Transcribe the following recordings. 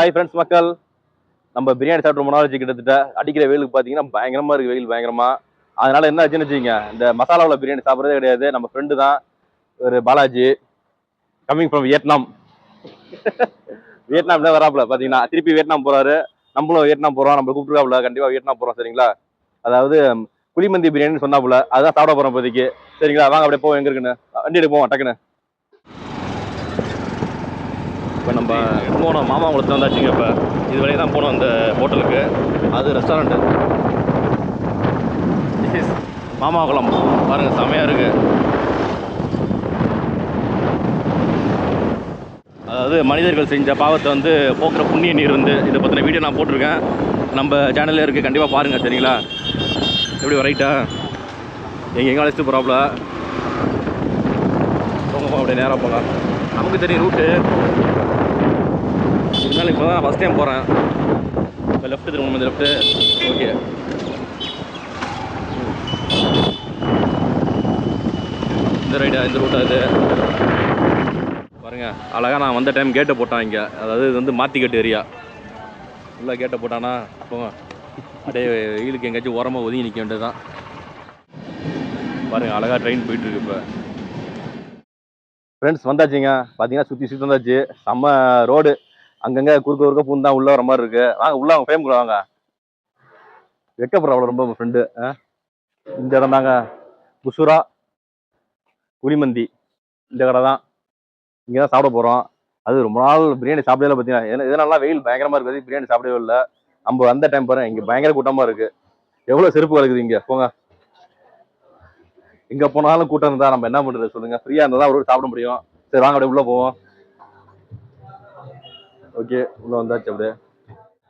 Hi friends மக்கள். நம்ம பிரியாணி சாப்பிட்டு ரொம்ப நாள் கிட்டத்தட்ட. அடிக்கிற வெயிலுக்கு பார்த்தீங்கன்னா பயங்கரமா இருக்கு வெயில் பயங்கரமா. அதனால என்ன ஆச்சுன்னு வச்சுக்கோங்க இந்த மசாலாவில் பிரியாணி சாப்பிட்றதே கிடையாது. நம்ம ஃப்ரெண்டு தான் ஒரு பாலாஜி. கம்மிங் ஃப்ரம் வியட்நாம் வியட்நாம்ல வராப்புல பார்த்தீங்கன்னா திருப்பி வியட்நாம் போறாரு. நம்மளும் வியட்நாம் போறோம். நம்ம கூப்பிட்டுருக்காப்புல கண்டிப்பா வியட்நாம் போறோம் சரிங்களா? அதாவது குழிமந்தி பிரியாணின்னு சொன்னாப்புல அதுதான் சாப்பிட போகிறோம் இப்போதைக்கு. சரிங்களா? வாங்க அப்படியே போவோம். எங்க இருக்குன்னு? வண்டி எடுப்போம் டக்குன்னு. இப்போ நம்ம போனோம். மாமாங்குளத்தில் வந்தாச்சுங்க இப்போ. இது வரையும் தான் போனோம் அந்த ஹோட்டலுக்கு. அது ரெஸ்டாரண்ட்டு மாமாங்குளம் பாருங்க செமையாக இருக்கு. அதாவது மனிதர்கள் செஞ்ச பாவத்தை வந்து போக்குற புண்ணிய நீர் வந்து இதை பற்றின வீடியோ நான் போட்டிருக்கேன். நம்ம சேனல்ல இருக்குது கண்டிப்பாக பாருங்கள் சரிங்களா? எப்படி ரைட்டா எங்கே எங்கே அழைச்சிட்டு போகிறாப்புல போங்க அப்படியே நேராக போகலாம். நமக்கு தெரியும் ரூட்டு இருந்தாலும் இப்போ தான் ஃபஸ்ட் டைம் போகிறேன் இப்போ லெஃப்ட் திரும்ப இந்த லெஃப்ட்டு ஓகே இந்த ரைடா இந்த ரூட்டா இது. பாருங்க அழகாக நான் வந்த டைம் கேட்டை போட்டான் இங்கே. அதாவது இது வந்து மாத்திக்கட்டு ஏரியா ஃபுல்லாக கேட்டை போட்டானா போங்க. அப்படியே வெயிலுக்கு எங்கேயாச்சும் உரமாக ஒதுங்கி நிற்க வேண்டியதுதான். பாருங்க அழகா ட்ரெயின் போயிட்டுருக்கு இப்போ. ஃப்ரெண்ட்ஸ் வந்தாச்சுங்க. பார்த்தீங்கன்னா சுற்றி சுற்றி வந்தாச்சு. செம்ம ரோடு அங்கங்கே குறுக்க குறுக்க பூந்தா உள்ள வர மாதிரி இருக்கு. வாங்க உள்ள அவங்க ஃபேம் கூட வாங்க. வெக்கப்படுற அவ்வளோ ரொம்ப ஃப்ரெண்டு இந்த இடம் தாங்க. புசுரா குடிமந்தி இந்த கடை தான். இங்கே தான் சாப்பிட போகிறோம் அது ரொம்ப நாள் பிரியாணி சாப்பிடவே பார்த்தீங்கன்னா ஏன்னா இதனால வெயில் பயங்கரமாக இருக்குது பிரியாணி சாப்பிடவே இல்லை. நம்ம வந்த டைம் பாருங்க இங்கே பயங்கர கூட்டமாக இருக்குது எவ்வளோ செருப்பு கலக்குது இங்கே? போங்க. எங்கே போனாலும் கூட்டம் இருந்தால் நம்ம என்ன பண்ணுறது சொல்லுங்கள் ஃப்ரீயாக இருந்தால் தான் ஒரு சாப்பிட முடியும். சரி வாங்க அப்படியே உள்ளே போவோம். ஓகே உள்ளே வந்தாச்சு அப்படியே.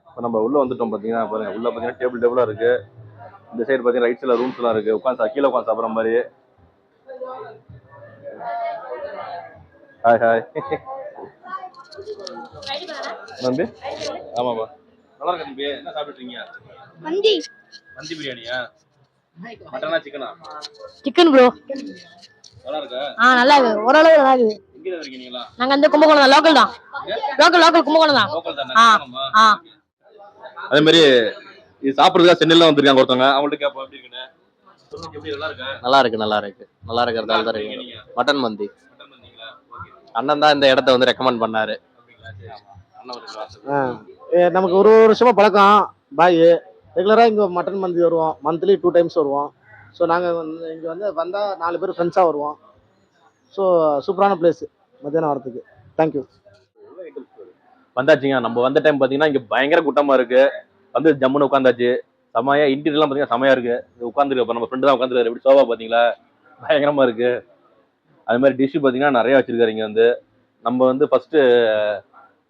இப்போ நம்ம உள்ளே வந்துட்டோம் பார்த்தீங்கன்னா பாருங்க உள்ளே பார்த்தீங்கன்னா டேபிள் டேபிளாக இருக்கு. இந்த சைடு பார்த்தீங்கன்னா ரைட் சைடில் ரூம்ஸ்லாம் இருக்கு. உட்காந்து கீழே உட்காந்து சாப்பிட்ற மாதிரி. ஹாய் ஹாய் நம்பி? ஆமாப்பா. நல்லா இருக்கு தம்பி? என்ன சாப்பிட்டுருக்கீங்க? மந்தி. மந்தி பிரியாணியா? மட்டனா சிக்கனா சிக்கன் ப்ரோ நல்லா இருக்கா? ஆ நல்லா இருக்கு. ஓரளவு நல்லா இருக்குது. நாங்க அந்த கும்பகோணம் தான். லோக்கல் தான். லோக்கல் லோக்கல் கும்பகோணம் தான். லோக்கல் தானே? ஆ. ஆ. அதே மாதிரி இது சாப்பிடுறதுக்காக சென்னையில வந்திருக்காங்க ஒருத்தவங்க. அவங்கள்ட்ட கேப்போம். எப்படி இருக்குன்னு? நல்லா இருக்கா? நல்லா இருக்கு நல்லா இருக்கு. நல்லா இருக்கிறதால தான் இருக்கு. மட்டன் மந்தி. மட்டன் வந்தீங்களா ஓகே. அண்ணன் தான் இந்த இடத்த வந்து ரெக்கமெண்ட் பண்ணாரு. நமக்கு ஒரு ஒரு வருஷமா பழக்கம். பாய் ரெகுலராக இங்கே மட்டன் மந்தி வருவோம். மந்த்லி டூ டைம்ஸ் வருவோம். ஸோ நாங்கள் வந்து இங்கே வந்து வந்தால் நாலு பேர் ஃப்ரெண்ட்ஸாக வருவோம். ஸோ சூப்பரான பிளேஸ் மத்தியானம் வரத்துக்கு தேங்க்யூ வந்தாச்சுங்க. நம்ம வந்த டைம் பார்த்தீங்கன்னா இங்கே பயங்கர கூட்டமாக இருக்குது வந்து ஜம்முன்னு உட்காந்தாச்சு. செமையா இன்டீரியர்லாம் செமையாக செமையா இருக்கு. உட்காந்துருக்கு. நம்ம ஃப்ரெண்டு தான் உட்காந்துருக்காரு. எப்படி சோபா பார்த்தீங்களா பயங்கரமாக இருக்குது அது மாதிரி டிஷ்ஷு பார்த்தீங்கன்னா நிறைய வச்சுருக்காரு இங்கே வந்து. நம்ம வந்து ஃபஸ்ட்டு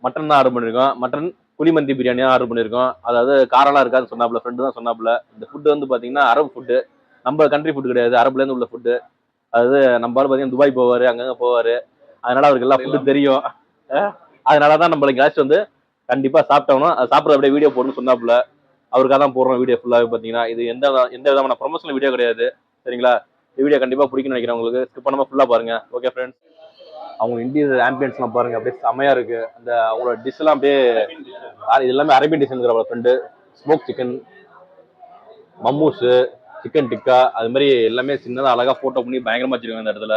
மட்டன் தான் ஆர்டர் பண்ணியிருக்கோம் மட்டன் குழிமந்தி பிரியாணி தான் ஆர்டர் பண்ணியிருக்கோம் அதாவது காரெல்லாம் இருக்காதுன்னு சொன்னாப்புல ஃப்ரெண்டு தான் சொன்னாப்புல. இந்த ஃபுட்டு வந்து பார்த்தீங்கன்னா அரபு ஃபுட்டு நம்ம கண்ட்ரி ஃபுட் கிடையாது. அரபுலேருந்து உள்ள ஃபுட்டு அதாவது நம்ம ஆளு பாத்தீங்கன்னா துபாய் போவாரு அங்கங்க போவாரு. அதனால அவருக்கு எல்லா ஃபுட்டும் தெரியும். அதனால தான் நம்மளுக்கு கேஸ்ட் வந்து கண்டிப்பா சாப்பிட்டோம்னா அது சாப்பிட்ற அப்படியே வீடியோ போடணும்னு சொன்னாப்புல. அவருக்காக தான் போடுறோம் வீடியோ ஃபுல்லாகவே பார்த்தீங்கன்னா இது எந்த எந்த விதமான ப்ரொமோஷனல் வீடியோ கிடையாது. சரிங்களா? இந்த வீடியோ கண்டிப்பா பிடிக்கும்னு நினைக்கிறேன் உங்களுக்கு. ஸ்கிப் பண்ணாம ஃபுல்லா பாருங்க. ஓகே ஃப்ரெண்ட்ஸ் அவங்க இன்டீரியர் ஆம்பியன்ஸ்லாம் பாருங்க. அப்படியே செமையா இருக்கு. அந்த அவங்களோட டிஷ் எல்லாம் அப்படியே இது எல்லாமே அரேபியன் டிஷ் இருக்கிற ஃப்ரெண்டு ஸ்மோக் சிக்கன் மம்மூஸு சிக்கன் டிக்கா அது மாதிரி எல்லாமே சின்னதாக அழகாக ஃபோட்டோ பண்ணி பயங்கரமாக வச்சுருக்காங்க அந்த இடத்துல.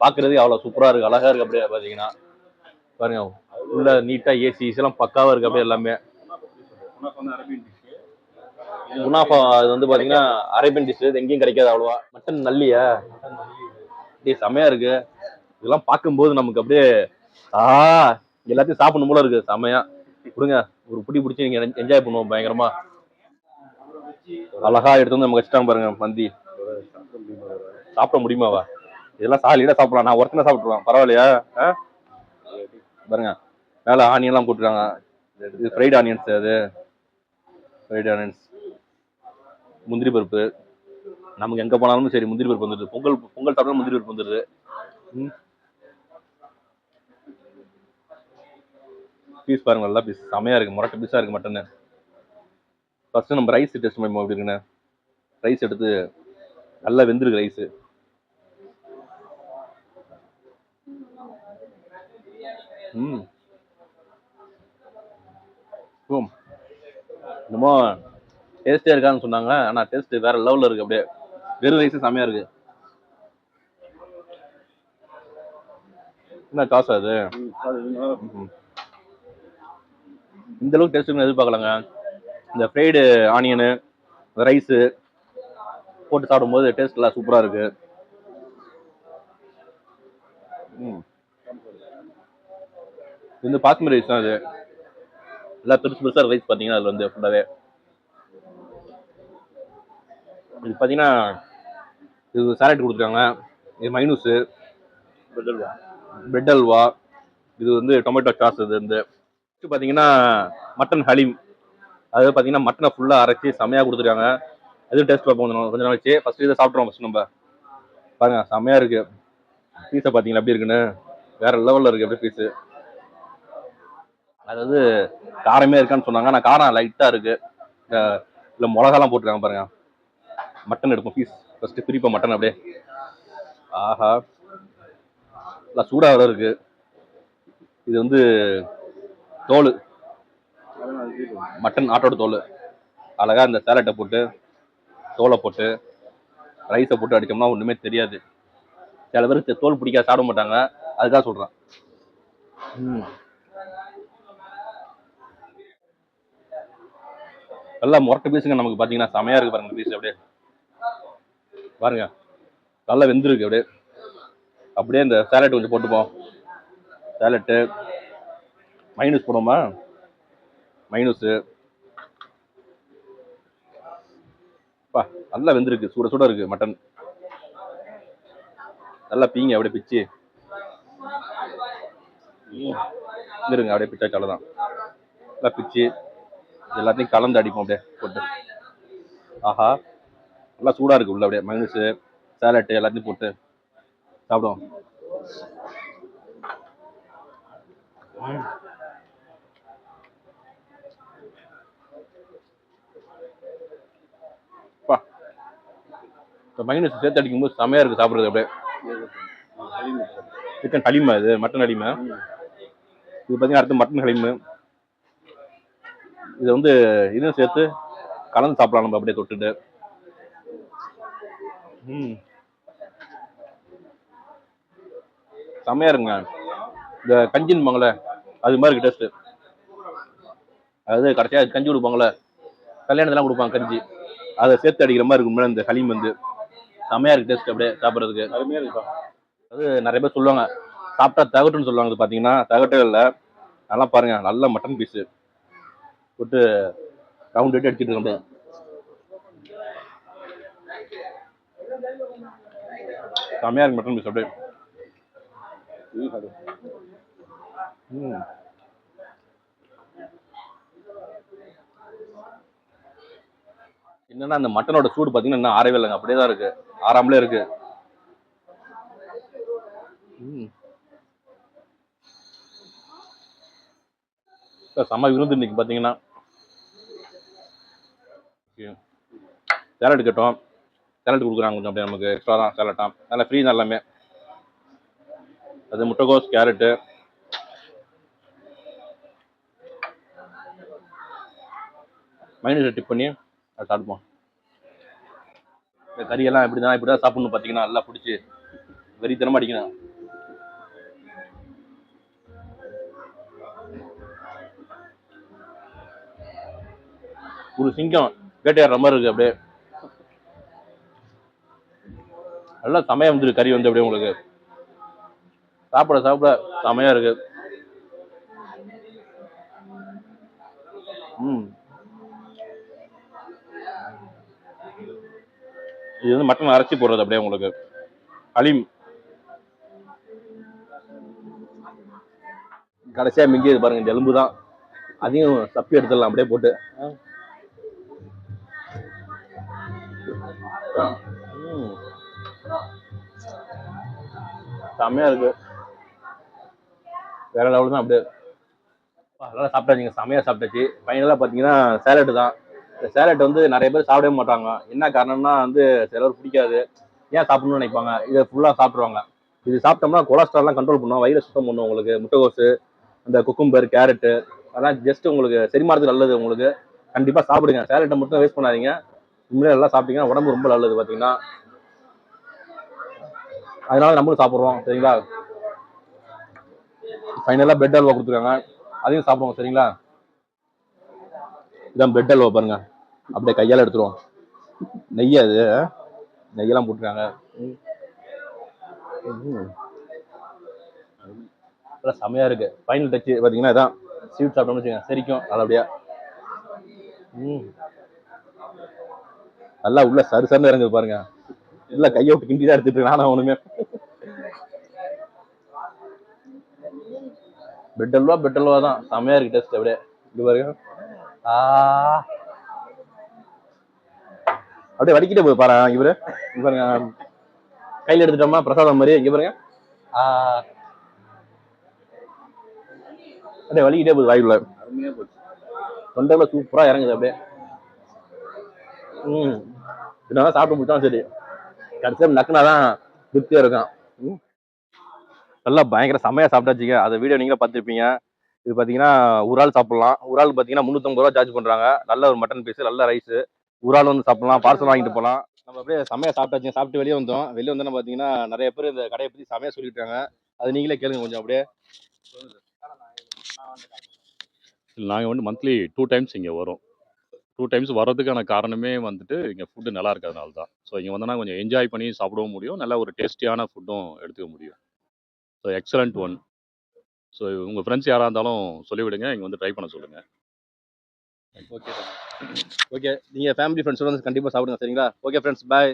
பார்க்குறது அவ்வளோ சூப்பராக இருக்குது அழகாக இருக்குது அப்படியே பார்த்தீங்கன்னா பாருங்க உள்ள நீட்டாக ஏசி ஏசிலாம் பக்காவாக இருக்குது அப்படியே எல்லாமே. குனாஃபா அது வந்து பார்த்தீங்கன்னா அரேபியன் டிஷ் இது எங்கேயும் கிடைக்காது அவ்வளோவா. மட்டன் நல்லியா? அப்படியே செமையாக இருக்கு. இதெல்லாம் பார்க்கும்போது நமக்கு அப்படியே ஆ எல்லாத்தையும் சாப்பிடணும் போல இருக்கு செமையாக கொடுங்க ஒரு பிடி பிடிச்சி நீங்கள் என்ஜாய் பண்ணுவோம் பயங்கரமாக அழகா எடுத்து வந்து நம்ம வச்சுட்டாங்க பாருங்க மந்தி. சாப்பிட முடியுமாவா? இதெல்லாம் சாலிடா சாப்பிடலாம். நான் ஒருத்தனை சாப்பிட்டுருவேன். பரவாயில்லையா? ஆ? பாருங்க. மேலே ஆனியன்லாம் போட்டுருக்காங்க. இது ஃப்ரைட் ஆனியன்ஸ் அது. ஃப்ரைட் ஆனியன்ஸ் முந்திரி பருப்பு. நமக்கு எங்கே போனாலும் சரி முந்திரி பருப்பு வந்துடுது. பொங்கல் பொங்கல் சாப்பிட்டா முந்திரி பருப்பு வந்துடுது. பீஸ் பாருங்க நல்லா பீஸ் செமையா இருக்குது முரட்டு பீஸாக இருக்கு மட்டன்னு ஃபர்ஸ்ட் நம்ம ரைஸ் டெஸ்ட் பண்ணுவோம் எப்படி இருக்குன்னு? ரைஸ் எடுத்து நல்லா வெந்திருக்கு ரைஸ் ம். என்னமோ டேஸ்டே இருக்கான்னு சொன்னாங்க. ஆனா டேஸ்ட் வேற லெவல்ல இருக்கு. அப்படியே வெறும் ரைஸ் செமையா இருக்கு. என்ன காசு அது. இந்த அளவுக்கு டேஸ்ட் எதிர்பார்க்கலங்க. இந்த ஃப்ரைடு ஆனியனு ரைஸு போட்டு சாப்பிடும்போது டேஸ்ட் எல்லாம் சூப்பரா இருக்கு. ம். இது வந்து பாஸ்மதி ரைஸ் தான் இது. எல்லாம் பெருசு பெருசா ரைஸ் பார்த்தீங்கன்னா அதுல வந்து ஃபுல்லாவே இது பார்த்தீங்கன்னா இது சாலட் கொடுத்துருக்காங்க. இது மைனூஸு பிரெட் அல்வா? இது வந்து டொமேட்டோ சாஸ் இது வந்து. பார்த்தீங்கன்னா மட்டன் ஹலீம் அது பார்த்தீங்கன்னா மட்டனை ஃபுல்லாக அரைச்சி செமையாக கொடுத்துருக்காங்க. அதுவும் டேஸ்ட் பார்ப்போம் கொஞ்சம் நாள் வச்சு ஃபஸ்ட்டு இதை சாப்பிட்றோம் ஃபஸ்ட் நம்ம. பாருங்க செமையாக இருக்கு. பீஸை பார்த்தீங்களா எப்படி இருக்குன்னு? வேற லெவலில் இருக்குது அப்படியே பீஸு அதாவது காரமே இருக்கான்னு சொன்னாங்க. ஆனால் காரம் லைட்டாக இருக்குது இல்லை மிளகாலாம் போட்டுருக்காங்க பாருங்க. மட்டன் எடுப்போம் பீஸ் ஃபஸ்ட்டு பிரிப்போம் மட்டன் அப்படியே. ஆஹா. நல்லா சூடாக இருக்குது இது வந்து தோல். மட்டன் ஆட்டோட தோல். அழகா இந்த சேலட்டை போட்டு தோலை போட்டு ரைஸை போட்டு அடிச்சோம்னா ஒண்ணுமே தெரியாது. சில பேருக்கு தோல் பிடிக்காத சாப்பிட மாட்டாங்க. அதுக்காக சொல்றேன். ம். நல்லா முரட்டு பீஸுங்க நமக்கு பாத்தீங்கன்னா. செமையா இருக்கு பாருங்க பீஸ் அப்படியே. பாருங்க. நல்லா வெந்திருக்கு அப்படியே. அப்படியே இந்த சேலட் கொஞ்சம் போட்டுப்போம். சேலட்டு மைனஸ் போடுவோமா? மைனஸு பா நல்லா வெந்திருக்கு. சுட சுட இருக்கு மட்டன் நல்லா பீங்க அப்படியே பிச்சு. இருங்க அப்படியே பிச்சாச்சு அவ்வளோதான் நல்லா பிச்சு எல்லாத்தையும் கலந்து அடிப்போம் அப்படியே போட்டு. ஆஹா நல்லா சூடா இருக்கு உள்ள அப்படியே மைனஸு சேலட்டு எல்லாத்தையும் போட்டு சாப்பிடுவோம். இந்த மைனஸ் சேர்த்து அடிக்கும்போது செமையாக இருக்குது சாப்பிட்றது அப்படியே. சிக்கன் களிமை இது மட்டன் ஹலீமா இது பார்த்தீங்கன்னா அடுத்து மட்டன் ஹலீமு இதை வந்து இதுவும் சேர்த்து கலந்து சாப்பிடலாம் நம்ம அப்படியே தொட்டுட்டு. ம். செமையா இருங்க இந்த கஞ்சின் மங்கள அது மாதிரி இருக்கு டேஸ்ட்டு அதாவது கடைசியாக கஞ்சி கொடுப்பாங்களே கல்யாணத்தெல்லாம் கொடுப்பாங்க கஞ்சி. அதை சேர்த்து அடிக்கிற மாதிரி இருக்கும் இந்த ஹலீம் வந்து. செமையா இருக்கு டேஸ்ட் அப்படியே சாப்பிட்றதுக்கு. அருமையா இருக்கு அது நிறைய பேர் சொல்லுவாங்க. சாப்பிட்டா தகட்டுன்னு சொல்லுவாங்க இது பார்த்தீங்கன்னா தகட்டே இல்லை நல்லா பாருங்க நல்ல மட்டன் பீஸு போட்டு ரவுண்ட் எடுத்து அடிச்சிட்டு இருக்கேன் அப்படியே. செமையா இருக்கு மட்டன் பீஸ் அப்படியே. ம். என்னன்னா அந்த மட்டனோட சூடு பார்த்தீங்கன்னா இன்னும் ஆறவே இல்லைங்க. அப்படியே தான் இருக்கு. ஆறாமலே இருக்கு. ம். செம்ம விருந்து இன்னைக்கு பார்த்தீங்கன்னா சேலட் கட்டும் சேலட் கொடுக்குறாங்க கொஞ்சம் அப்படியே நமக்கு. எக்ஸ்ட்ரா தான் சேலட்டாம் நல்லா ஃப்ரீ தான் எல்லாமே. அது முட்டைகோஸ் கேரட்டு. மைனஸ் டிப் பண்ணி அதை சாப்பிடுவோம். இந்த கறியெல்லாம் இப்படி தான் இப்படி தான் சாப்பிடணும் பார்த்தீங்கன்னா நல்லா பிடிச்சி வெறித்தனமா அடிக்கணும். ஒரு சிங்கம் வேட்டையாடுற மாதிரி இருக்கு அப்படியே. நல்லா செமையா வந்துருக்கு கறி வந்து அப்படியே உங்களுக்கு. சாப்பிட சாப்பிட செமையா இருக்கு. ம். இது வந்து மட்டன் அரைச்சி போடுறது அப்படியே உங்களுக்கு. அலிம் கடைசியா மிஞ்சியது பாருங்க இந்த எலும்பு தான். அதையும் சப்பி எடுத்துடலாம் அப்படியே போட்டு. செம்மையா இருக்கு. வேற லெவல் தான் அப்படியே. நல்லா சாப்பிட்டாச்சுங்க செம்மையா சாப்பிட்டாச்சு. ஃபைனலாக பார்த்தீங்கன்னா சேலட் தான். சேலட் வந்து நிறைய பேர் சாப்பிடவே மாட்டாங்க. என்ன காரணம்னா வந்து சிலர் பிடிக்காது. ஏன் சாப்பிடணும்னு நினைப்பாங்க? இதை ஃபுல்லாக சாப்பிட்ருவாங்க இது சாப்பிட்டோம்னா கொலஸ்ட்ரால்லாம் கண்ட்ரோல் பண்ணுவோம் வயிறு சுத்தம் பண்ணும் உங்களுக்கு. முட்டைகோசு அந்த குக்கும்பர் கேரட்டு அதெல்லாம் ஜஸ்ட் உங்களுக்கு செரிமானத்துக்கு நல்லது உங்களுக்கு. கண்டிப்பாக சாப்பிடுங்க. சேலட்டை மட்டும் வேஸ்ட் பண்ணாதீங்க. உண்மையிலே நல்லா சாப்பிட்டீங்கன்னா உடம்பு ரொம்ப நல்லது பார்த்தீங்கன்னா அதனால நம்மளும் சாப்பிட்றோம். சரிங்களா? ஃபைனலாக பிரெட் அல்வா கொடுத்துருக்காங்க. அதையும் சாப்பிடுவோம். சரிங்களா? இதான் பிரெட் அல்வா பாருங்கள் அப்படியே கையால் எடுத்துருவோம். நெய் அது. நெய்யெல்லாம் போட்டுருக்காங்க. ம். ம். நல்லா செமையா இருக்கு. ஃபைனல் டச் பார்த்தீங்கன்னா இதான். ஸ்வீட் சாப்பிட்டோம்னு வச்சுக்கோங்க. சரிக்கும். நல்லபடியா ம். நல்லா உள்ள சரு சருந்து இறங்குது பாருங்க. எல்லாம் கையை விட்டு கிண்டி தான் எடுத்துட்டு இருக்கேன். நானும் ஒண்ணுமே பெட் அல்வா? பெட் அல்வா தான் செமையா இருக்கு டேஸ்ட் அப்படியே. இது பாருங்க. ஆ. அப்படியே வடிக்கிட்டே போய் பாரு இவரு. இங்க பாருங்க கையில எடுத்துட்டோமா பிரசாதம் மாதிரி இங்க பாருங்க. அப்படியே வலிக்கிட்டே போகுது வாயுல தொண்டைக்குள்ள சூப்பரா இறங்குது அப்படியே. ம். இதனால சாப்பிட்டு முடிச்சாலும் சரி. கடைசியாக நக்குனாதான் திருப்தியா இருக்கும். நல்லா பயங்கர செமையா சாப்பிட்டாச்சுங்க. அந்த வீடியோ நீங்களே பார்த்துருப்பீங்க. இது பார்த்தீங்கன்னா ஒரு ஆள் சாப்பிடலாம். ஒரு ஆள் பார்த்தீங்கன்னா முந்நூற்றம்பது ரூபா சார்ஜ் பண்ணுறாங்க நல்ல ஒரு மட்டன் பீஸ் நல்ல ரைஸ் ஒரு ஆள் வந்து சாப்பிடலாம் பார்சல் வாங்கிட்டு போகலாம் நம்ம அப்படியே செமையா சாப்பிட்டாச்சு சாப்பிட்டு வெளியே வந்தோம். வெளியே வந்தோன்னா பார்த்தீங்கன்னா நிறைய பேர் இந்த கடையை பற்றி செமையா சொல்லிட்டு இருக்காங்க அது நீங்களே கேளுங்க கொஞ்சம் அப்படியே. நாங்கள் வந்து மந்த்லி டூ டைம்ஸ் இங்கே வரோம். டூ டைம்ஸ் வர்றதுக்கான காரணமே வந்துட்டு இங்கே ஃபுட்டு நல்லா இருக்கிறதுனால தான் ஸோ இங்கே வந்தோன்னா கொஞ்சம் என்ஜாய் பண்ணி சாப்பிடவும் முடியும். நல்ல ஒரு டேஸ்டியான ஃபுட்டும் எடுத்துக்க முடியும். ஸோ எக்ஸலண்ட் ஒன் ஸோ உங்கள் ஃப்ரெண்ட்ஸ் யாராக இருந்தாலும் சொல்லிவிடுங்க. இங்கே வந்து ட்ரை பண்ண சொல்லுங்கள் ஓகே ஓகே நீங்கள் ஃபேமிலி ஃப்ரெண்ட்ஸோட வந்து கண்டிப்பாக சாப்பிடுங்க சரிங்களா? Okay friends bye